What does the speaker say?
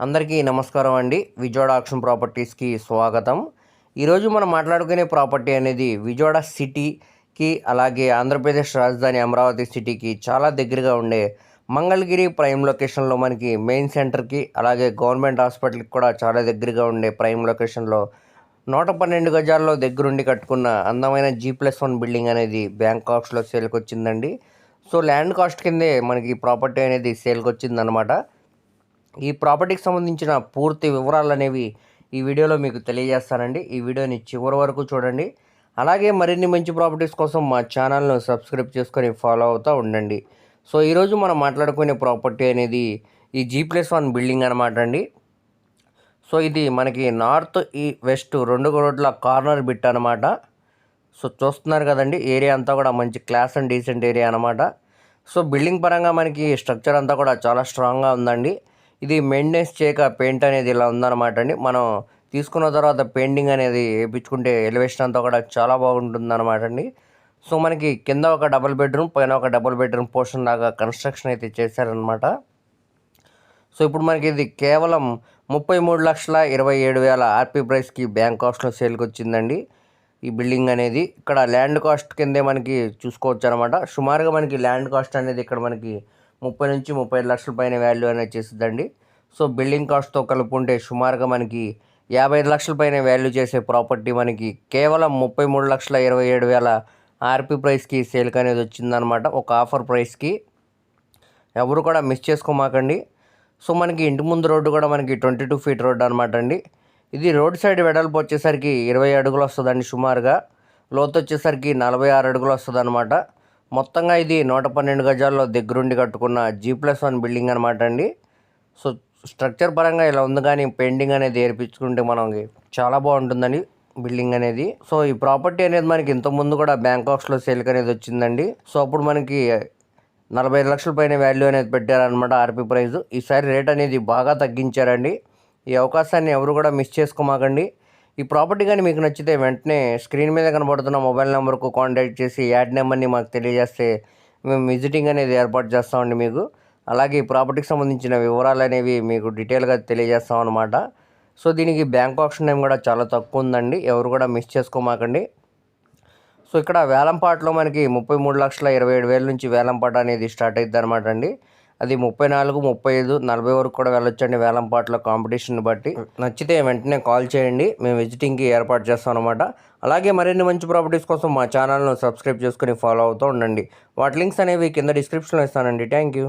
అందరికీ నమస్కారం అండి. విజయవాడ ఆక్షన్ ప్రాపర్టీస్కి స్వాగతం. ఈరోజు మనం మాట్లాడుకునే ప్రాపర్టీ అనేది విజయవాడ సిటీకి అలాగే ఆంధ్రప్రదేశ్ రాజధాని అమరావతి సిటీకి చాలా దగ్గరగా ఉండే మంగళగిరి ప్రైమ్ లొకేషన్లో మనకి మెయిన్ సెంటర్కి అలాగే గవర్నమెంట్ హాస్పిటల్కి కూడా చాలా దగ్గరగా ఉండే ప్రైమ్ లొకేషన్లో నూట పన్నెండు గజాల్లో దగ్గరుండి కట్టుకున్న అందమైన జీ ప్లస్ వన్ బిల్డింగ్ అనేది బ్యాంకాక్స్లో సేల్కి వచ్చిందండి సో ల్యాండ్ కాస్ట్ కిందే మనకి ప్రాపర్టీ అనేది సేల్కి వచ్చిందనమాట ఈ ప్రాపర్టీకి సంబంధించిన పూర్తి వివరాలు అనేవి ఈ వీడియోలో మీకు తెలియజేస్తానండి. ఈ వీడియోని చివరి వరకు చూడండి. అలాగే మరిన్ని మంచి ప్రాపర్టీస్ కోసం మా ఛానల్ను సబ్స్క్రైబ్ చేసుకొని ఫాలో అవుతూ ఉండండి. సో ఈరోజు మనం మాట్లాడుకునే ప్రాపర్టీ అనేది ఈ జీ ప్లస్ వన్ బిల్డింగ్ అనమాట అండి. సో ఇది మనకి నార్త్ ఈ వెస్ట్ రెండు రోడ్ల కార్నర్ బిట్ అనమాట సో చూస్తున్నారు కదండి ఏరియా అంతా కూడా మంచి క్లాస్ అండ్ డీసెంట్ ఏరియా అనమాట సో బిల్డింగ్ పరంగా మనకి స్ట్రక్చర్ అంతా కూడా చాలా స్ట్రాంగ్గా ఉందండి. ఇది మెయింటెనెన్స్ చేయక పెయింట్ అనేది ఇలా ఉందన్నమాట అండి. మనం తీసుకున్న తర్వాత పెయింటింగ్ అనేది వేయించుకుంటే ఎలివేషన్ అంతా కూడా చాలా బాగుంటుంది అనమాట అండి. సో మనకి కింద ఒక డబుల్ బెడ్రూమ్ పైన ఒక డబుల్ బెడ్రూమ్ పోర్షన్ లాగా కన్స్ట్రక్షన్ అయితే చేశారనమాట సో ఇప్పుడు మనకి ఇది కేవలం ముప్పై మూడు లక్షల ఇరవై ఏడు వేల ఆర్పీ ప్రైస్కి బ్యాంక్ కాస్ట్లో సేల్కి వచ్చిందండి. ఈ బిల్డింగ్ అనేది ఇక్కడ ల్యాండ్ కాస్ట్ కిందే మనకి చూసుకోవచ్చు అనమాట సుమారుగా మనకి ల్యాండ్ కాస్ట్ అనేది ఇక్కడ మనకి ముప్పై నుంచి ముప్పై ఐదు లక్షల పైన వాల్యూ అనేది చేస్తుందండి. సో బిల్డింగ్ కాస్ట్తో కలుపుకుంటే సుమారుగా మనకి యాభై ఐదు లక్షల పైన వాల్యూ చేసే ప్రాపర్టీ మనకి కేవలం ముప్పై మూడు లక్షల ఇరవై ఏడు వేల ఆర్పి ప్రైస్కి సేల్కి అనేది వచ్చిందనమాట ఒక ఆఫర్ ప్రైస్కి ఎవరు కూడా మిస్ చేసుకోమాకండి. సో మనకి ఇంటి ముందు రోడ్డు కూడా మనకి ట్వంటీ టూ ఫీట్ రోడ్డు అనమాట అండి. ఇది రోడ్ సైడ్ వెడల్పు వచ్చేసరికి ఇరవై అడుగులు వస్తుందండి సుమారుగా. లోతు వచ్చేసరికి నలభై ఆరు అడుగులు వస్తుంది అనమాట మొత్తంగా ఇది నూట పన్నెండు గజాల్లో దగ్గరుండి కట్టుకున్న జీ ప్లస్ వన్ బిల్డింగ్ అనమాట అండి. సో స్ట్రక్చర్ పరంగా ఇలా ఉంది కానీ పెయింటింగ్ అనేది ఏర్పించుకుంటే మనకి చాలా బాగుంటుందండి బిల్డింగ్ అనేది. సో ఈ ప్రాపర్టీ అనేది మనకి ఇంతకుముందు కూడా బ్యాంకాక్స్లో సేల్కి అనేది వచ్చిందండి. సో అప్పుడు మనకి నలభై ఐదు లక్షల పైన వాల్యూ అనేది పెట్టారనమాట ఆర్పీ ప్రైస్ ఈసారి రేట్ అనేది బాగా తగ్గించారండి. ఈ అవకాశాన్ని ఎవరు కూడా మిస్ చేసుకోమాకండి. ఈ ప్రాపర్టీ కానీ మీకు నచ్చితే వెంటనే స్క్రీన్ మీద కనబడుతున్న మొబైల్ నెంబర్కు కాంటాక్ట్ చేసి యాడ్ నెంబర్ని మాకు తెలియజేస్తే మేము విజిటింగ్ అనేది ఏర్పాటు చేస్తామండి మీకు. అలాగే ఈ ప్రాపర్టీకి సంబంధించిన వివరాలు అనేవి మీకు డీటెయిల్గా తెలియజేస్తాం అనమాట సో దీనికి బ్యాంక్ ఆప్షన్ టైం కూడా చాలా తక్కువ ఉందండి. ఎవరు కూడా మిస్ చేసుకోమాకండి. సో ఇక్కడ వేలంపాటలో మనకి ముప్పై మూడు లక్షల ఇరవై ఏడు వేల నుంచి వేలంపాట అనేది స్టార్ట్ అవుతుంది అనమాట అండి. అది ముప్పై నాలుగు ముప్పై ఐదు నలభై వరకు కూడా వెళ్ళొచ్చండి. వేలంపాటలో కాంపిటీషన్ బట్టి. నచ్చితే వెంటనే కాల్ చేయండి. మేము విజిటింగ్కి ఏర్పాటు చేస్తాం అనమాట అలాగే మరిన్ని మంచి ప్రాపర్టీస్ కోసం మా ఛానల్ను సబ్స్క్రైబ్ చేసుకుని ఫాలో అవుతూ ఉండండి. వాటి లింక్స్ అనేవి కింద డిస్క్రిప్షన్లో ఇస్తానండి. Thank you